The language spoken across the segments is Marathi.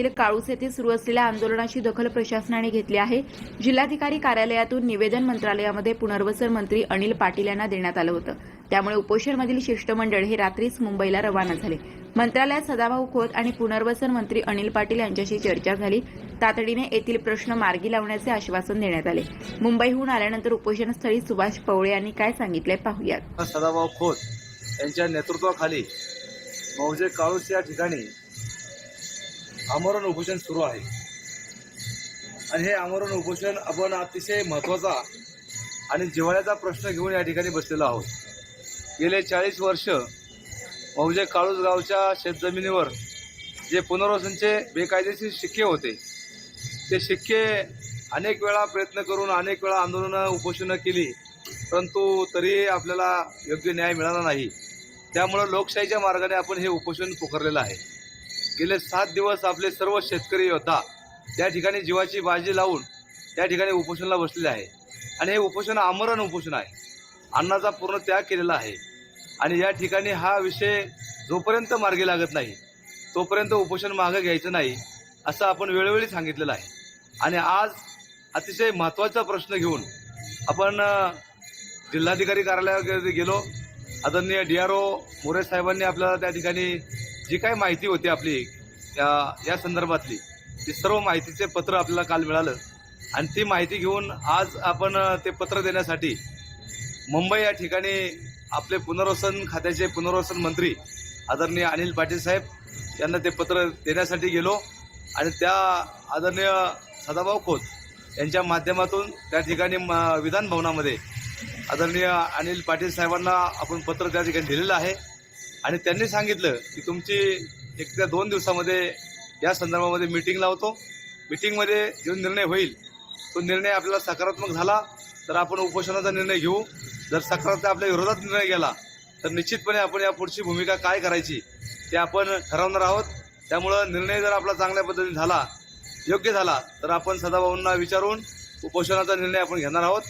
तालुक्यातील काळूस येथे सुरू असलेल्या आंदोलनाची दखल प्रशासनाने घेतली आहे. जिल्हाधिकारी कार्यालयातून निवेदन मंत्रालयामध्ये पुनर्वसन मंत्री अनिल पाटील यांना देण्यात आलं होतं. त्यामुळे उपोषणमधील शिष्टमंडळ हे रात्रीच मुंबईला रवाना झाले. मंत्रालयात सदाभाऊ खोत आणि पुनर्वसन मंत्री अनिल पाटील यांच्याशी चर्चा झाली. तातडीने येथील प्रश्न मार्गी लावण्याचे आश्वासन देण्यात आले. मुंबईहून आल्यानंतर उपोषणस्थळी सुभाष पवळे यांनी काय सांगितले पाहूयात. सदाभाऊ खोत यांच्या नेतृत्वाखाली मौजे काळूस या ठिकाणी आमरण उपोषण सुरू आहे. आणि हे आमरण उपोषण आपण अतिशय महत्त्वाचा आणि जिव्हाळ्याचा प्रश्न घेऊन या ठिकाणी बसलेलो आहोत. गेले चाळीस वर्ष मौजे काळूस गावच्या शेतजमिनीवर जे पुनर्वसनचे बेकायदेशीर शिक्के होते ते शिक्के अनेक वेळा प्रयत्न करून अनेक वेळा आंदोलनं उपोषणं केली परंतु तरीही आपल्याला योग्य न्याय मिळाला नाही. त्यामुळं लोकशाहीच्या मार्गाने आपण हे उपोषण पुकारलेलं आहे. गेले सात दिवस आपले सर्व शेतकरी योद्धा त्या ठिकाणी जीवाची बाजी लावून त्या ठिकाणी उपोषणाला बसलेले आहे. आणि हे उपोषण आमरण उपोषण आहे. अन्नाचा पूर्ण त्याग केलेला आहे. आणि या ठिकाणी हा विषय जोपर्यंत मार्गी लागत नाही तोपर्यंत उपोषण मागं घ्यायचं नाही असं आपण वेळोवेळी सांगितलेलं आहे. आणि आज अतिशय महत्त्वाचा प्रश्न घेऊन आपण जिल्हाधिकारी कार्यालयाकडे गेलो. आदरणीय डी आर ओ मोरे साहेबांनी आपल्याला त्या ठिकाणी जी काही माहिती होती आपली त्या या संदर्भातली ती सर्व माहितीचे पत्र आपल्याला काल मिळालं. आणि ती माहिती घेऊन आज आपण ते पत्र देण्यासाठी मुंबई या ठिकाणी आपले पुनर्वसन खात्याचे पुनर्वसन मंत्री आदरणीय अनिल पाटील साहेब यांना ते पत्र देण्यासाठी गेलो. आणि त्या आदरणीय सदाभाऊ खोत यांच्या माध्यमातून त्या ठिकाणी म- विधान भवनामध्ये आदरणीय अनिल पाटील साहेबांना आपण पत्र त्या ठिकाणी दिलेलं आहे. आणि त्यांनी सांगितलं की तुमची एक त्या दोन दिवसामध्ये या संदर्भामध्ये मीटिंग लावतो. मीटिंगमध्ये जो निर्णय होईल तो निर्णय आपल्याला सकारात्मक झाला तर आपण उपोषणाचा निर्णय घेऊ. जर सकारात्मक आपल्या विरोधात निर्णय गेला तर निश्चितपणे आपण या पुढची भूमिका काय करायची ते आपण ठरवणार आहोत. त्यामुळं निर्णय जर आपला चांगल्या पद्धतीने झाला योग्य झाला तर आपण सदाभाऊंना विचारून उपोषणाचा निर्णय आपण घेणार आहोत.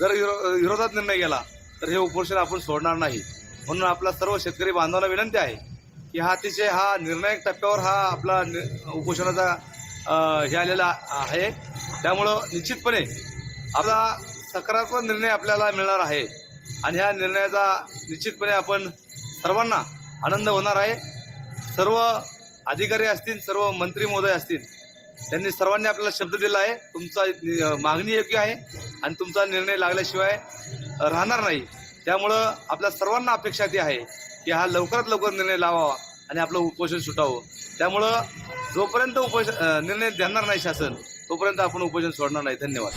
जर विरो- विरोधात निर्णय गेला तर हे उपोषण आपण सोडणार नाही. म्हणून आपला सर्व शेतकरी बांधवांना विनंती आहे की हा अतिशय हा निर्णायक टप्प्यावर हा आपला नि- उपोषणाचा हे आलेला आहे. त्यामुळं निश्चितपणे आपला सकारात्मक निर्णय आपल्याला मिळणार आहे. आणि ह्या निर्णयाचा निश्चितपणे आपण सर्वांना आनंद होणार आहे. सर्व अधिकारी असतील सर्व मंत्री महोदय असतील त्यांनी सर्वांनी आपल्याला शब्द दिला आहे. तुमचा मागणी योग्य आहे आणि तुमचा निर्णय लागल्याशिवाय राहणार नाही. त्यामुळं आपल्या सर्वांना अपेक्षा ती आहे की हा लवकरात लवकर निर्णय लावावा आणि आपलं उपोषण सुटावं. त्यामुळं जोपर्यंत उपोषण निर्णय देणार नाही शासन तोपर्यंत आपण उपोषण सोडणार नाही. धन्यवाद.